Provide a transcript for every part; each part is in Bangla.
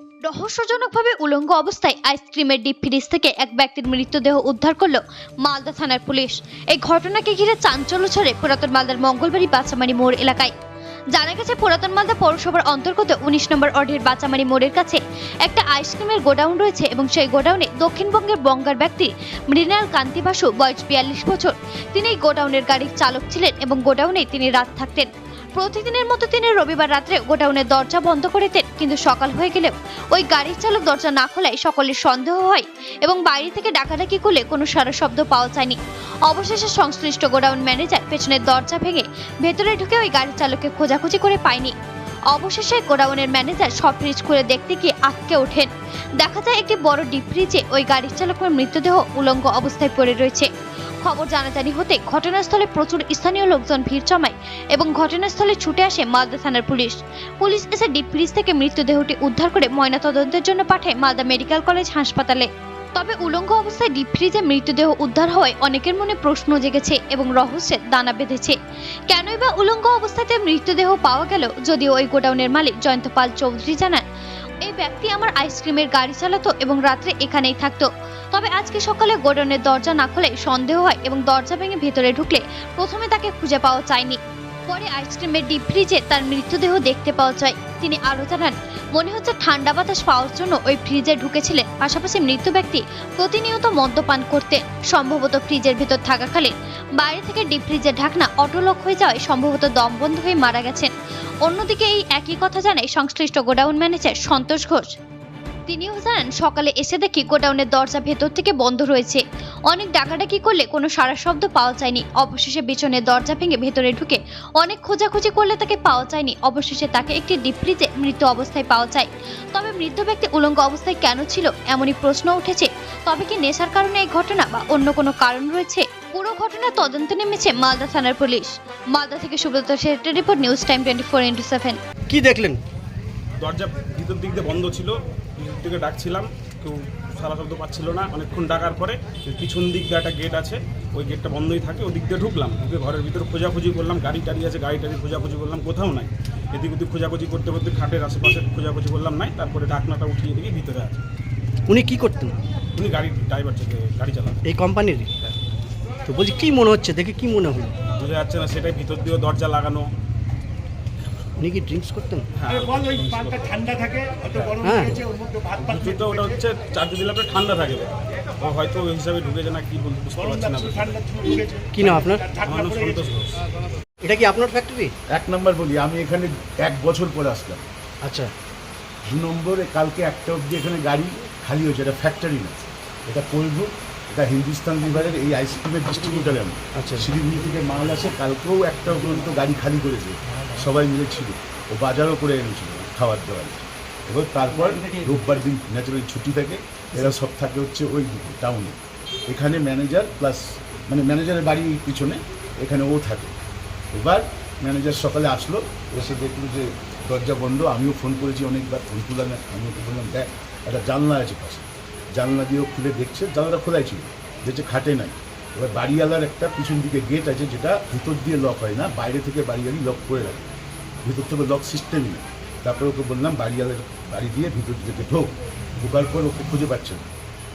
রহস্যজনকভাবে উলঙ্গ অবস্থায় আইসক্রিমের ডিপ ফ্রিজ থেকে এক ব্যক্তির মৃতদেহ উদ্ধার করল মালদা থানার পুলিশ। এই ঘটনাকে ঘিরে চাঞ্চল্য ছড়ে পুরাতন মালদার মঙ্গলবাড়ি বাচ্চামারি মোড় এলাকায়। জানা গেছে, পুরাতন মালদা পৌরসভার অন্তর্গত উনিশ নম্বর অর্ডের বাচ্চামারি মোড়ের কাছে একটা আইসক্রিমের গোডাউন রয়েছে এবং সেই গোডাউনে দক্ষিণবঙ্গের বঙ্গার ব্যক্তি মৃণাল কান্তি বাসু, বয়স বিয়াল্লিশ বছর। তিনি গোডাউনের গাড়ির চালক ছিলেন এবং গোডাউনে তিনি রাত থাকতেন। প্রতিদিনের মতো তিনি রবিবার রাত্রে গোডাউনের দরজা বন্ধ করে দেন। কিন্তু সকাল হয়ে গেলেও ওই গাড়ির চালক দরজা না খোলায় সকলের সন্দেহ হয় এবং বাইরে থেকে ডাকাডাকি করলে কোনো সারা শব্দ পাওয়া যায়নি। অবশেষে সংশ্লিষ্ট গোডাউন ম্যানেজার পেছনের দরজা ভেঙে ভেতরে ঢুকে ওই গাড়ির চালককে খোঁজাখুঁজি করে পায়নি। অবশেষে গোডাউনের ম্যানেজার সব ফ্রিজ খুলে দেখতে গিয়ে আটকে ওঠেন। দেখা যায় একটি বড় ডিপ ফ্রিজে ওই গাড়ির চালকের মৃতদেহ উলঙ্গ অবস্থায় পড়ে রয়েছে। খবর জানাজানি হতে ঘটনাস্থলে প্রচুর স্থানীয় লোকজন ভিড় জমায় এবং ঘটনাস্থলে ছুটে আসে মালদা থানার পুলিশ। পুলিশ এসে ডিপ ফ্রিজ থেকে মৃতদেহটি উদ্ধার করে ময়নাতদন্তের জন্য পাঠায় মালদা মেডিকেল কলেজ হাসপাতালে। তবে উলঙ্গ অবস্থায় ডিপ ফ্রিজে মৃতদেহ উদ্ধার হওয়ায় অনেকের মনে প্রশ্ন জেগেছে এবং রহস্যের দানা বেঁধেছে। কেনই বা উলঙ্গ অবস্থাতে মৃতদেহ পাওয়া গেল যদিও ওই গোডাউনের মালিক জয়ন্ত পাল চৌধুরী জানান, এই ব্যক্তি আমার আইসক্রিমের গাড়ি চালাতো এবং রাত্রে এখানেই থাকতো। তবে আজকে সকালে গোডাউনের দরজা না খুলে সন্দেহ হয় এবং দরজা ভেঙে ভেতরে ঢুকলে প্রথমে তাকে খুঁজে পাওয়া যায়নি। পরে আইসক্রিমের ডিপ ফ্রিজে তার মৃতদেহ দেখতে পাওয়া যায়। তিনি আরও জানান, মনে হচ্ছে ঠান্ডা বাতাস পাওয়ার জন্য ওই ফ্রিজে ঢুকেছিলেন। পাশাপাশি মৃত ব্যক্তি প্রতিনিয়ত মদ্যপান করতে সম্ভবত ফ্রিজের ভেতর থাকাকালীন বাইরে থেকে ডিপ ফ্রিজের ঢাকনা অটোলক হয়ে যাওয়ায় সম্ভবত দম বন্ধ হয়ে মারা গেছেন। অন্যদিকে এই একই কথা জানায় সংশ্লিষ্ট গোডাউন ম্যানেজার সন্তোষ ঘোষ। তিনিও জানান সকালে এসে দেখি গোডাউনের দরজা ভেতর থেকে বন্ধ রয়েছে। অনেক ডাকাডাকি করলে কোনো সারা শব্দ পাওয়া যায়নি। অবশেষে বিছনের দরজা ভেঙে ভেতরে ঢুকে অনেক খোঁজাখুঁজি করলে তাকে পাওয়া যায়নি। অবশেষে তাকে একটি ডিপ ফ্রিজে মৃত অবস্থায় পাওয়া যায়। তবে মৃত ব্যক্তি উলঙ্গ অবস্থায় কেন ছিল এমনই প্রশ্ন উঠেছে। তবে কি নেশার কারণে এই ঘটনা বা অন্য কোনো কারণ রয়েছে? পুরো ঘটনার তদন্তে নেমেছে মালদা থানার পুলিশ। মালদা থেকে Subrata শেটের report news time twenty four into seven. কি দেখলেন? দরজা ভিতর দিক দিয়ে বন্ধ ছিল। থেকে ডাকছিলাম কেউ সারা শব্দ পাচ্ছিল না। অনেকক্ষণ ডাকার পরে পিছন দিক দিয়ে একটা গেট আছে ওই গেটটা বন্ধই থাকে ওই দিক দিয়ে ঢুকলাম। ঢুকে ঘরের ভিতরে খোঁজাখুঁজি করলাম গাড়ি টাড়ি আছে গাড়ি টাড়ি খোঁজাখুঁজি করলাম কোথাও নাই। এদিক ওদিক খোঁজাখুঁজি করতে করতে খাটের আশেপাশে খোঁজাখুঁজি করলাম নাই তারপরে ডাকনাটা উঠিয়ে দেখি ভিতরে আছে। উনি কি করতেন? উনি গাড়ি ড্রাইভার থেকে গাড়ি চালান এই কোম্পানির তো বলছি কী মনে হচ্ছে? দেখে কী মনে হলো? বোঝা যাচ্ছে না সেটাই ভিতর দিয়েও দরজা লাগানো উনি কি ড্রিঙ্কস করতেন? হ্যাঁ ঠান্ডা থাকে হ্যাঁ। ভাত ভিতরটা ওটা হচ্ছে চার্জ দিলে আপনার ঠান্ডা থাকে। হয়তো ওই হিসাবে ঢুকেছে না কি বলতে বুঝতে পারছি না কি নাম আপনার? এটা কি আপনার ফ্যাক্টরি এক নম্বর বলি আমি এখানে এক বছর পরে আসলাম। আচ্ছা। দু নম্বরে কালকে একটা অবধি এখানে গাড়ি খালি হয়েছে এটা ফ্যাক্টরি না। এটা কোলভু এটা হিন্দুস্তান লিভারের এই আইসক্রিমের ডিস্ট্রিবিউটার আমি। আচ্ছা। শিলিগুড়ি থেকে মাল আছে কালকেও একটা পর্যন্ত গাড়ি খালি করেছে। সবাই মিলে ছিল। ও বাজারও করে এনেছিল, খাবার দাবার। এবার তারপর রোববার দিন ন্যাচারালি ছুটি থাকে, এরা সব থাকে হচ্ছে ওই টাউনে এখানে ম্যানেজার প্লাস মানে ম্যানেজারের বাড়ি পিছনে এখানে ও থাকে। এবার ম্যানেজার সকালে আসলো, এসে দেখল যে দরজা বন্ধ, আমিও ফোন করেছি অনেকবার ফোন তুললাম আমি ওকে বললাম দেখ, একটা জানলা আছে পাশে। জানলা দিয়েও খুলে দেখছে, জানলাটা খোলাই ছিল, দেখছে খাটে নাই। এবার বাড়িওয়ালার একটা পিছন দিকে গেট আছে যেটা ভিতর দিয়ে লক হয় না বাইরে থেকে বাড়িওয়ালি লক করে রাখে। ভিতর থেকে লক সিস্টেমই নেই। তারপরে ওকে বললাম বাড়িওয়ালার বাড়ি দিয়ে ভিতর দিকে ঢোক। ঢোকার পর ওকে খুঁজে পাচ্ছে না।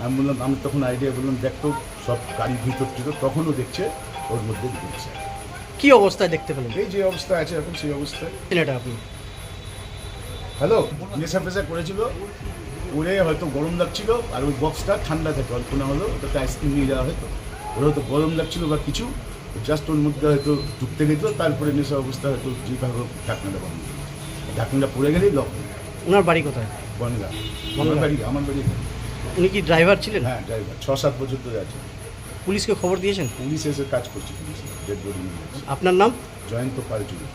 আমি বললাম আমি তখন আইডিয়া বললাম দেখ তো সব গাড়ির ভিতর টিতর তখনও দেখছে ওর মধ্যে ঢুকছে কি অবস্থায় দেখতে পেলেন? এই যে অবস্থা আছে এখন সেই অবস্থায় এটা আপনি? হ্যালো নেশা ফেশা করেছিল? ওরে হয়তো গরম লাগছিল আর ওই বক্সটা ঠান্ডা থাকে অল্প না হলো ওটাতে আইসক্রিম নিয়ে যাওয়া হয়তো ওর হয়তো গরম লাগছিল বা কিছু জাস্ট ওর মধ্যে হয়তো ঢুকতে গেছিল তারপরে নেশা অবস্থা হয়তো যেভাবে ঢাকনাটা বন্ধ ঢাকনাটা পড়ে গেলেই লক ওনার বাড়ি কোথায়? বনগা। আমার বাড়ি আমার বাড়ি উনি কি ড্রাইভার ছিলেন? হ্যাঁ ড্রাইভার ছ সাত বছর ধরে আছে। পুলিশকে খবর দিয়েছেন? পুলিশ এসে কাজ করছে পুলিশ। আপনার নাম? জয়ন্ত পালচুরি।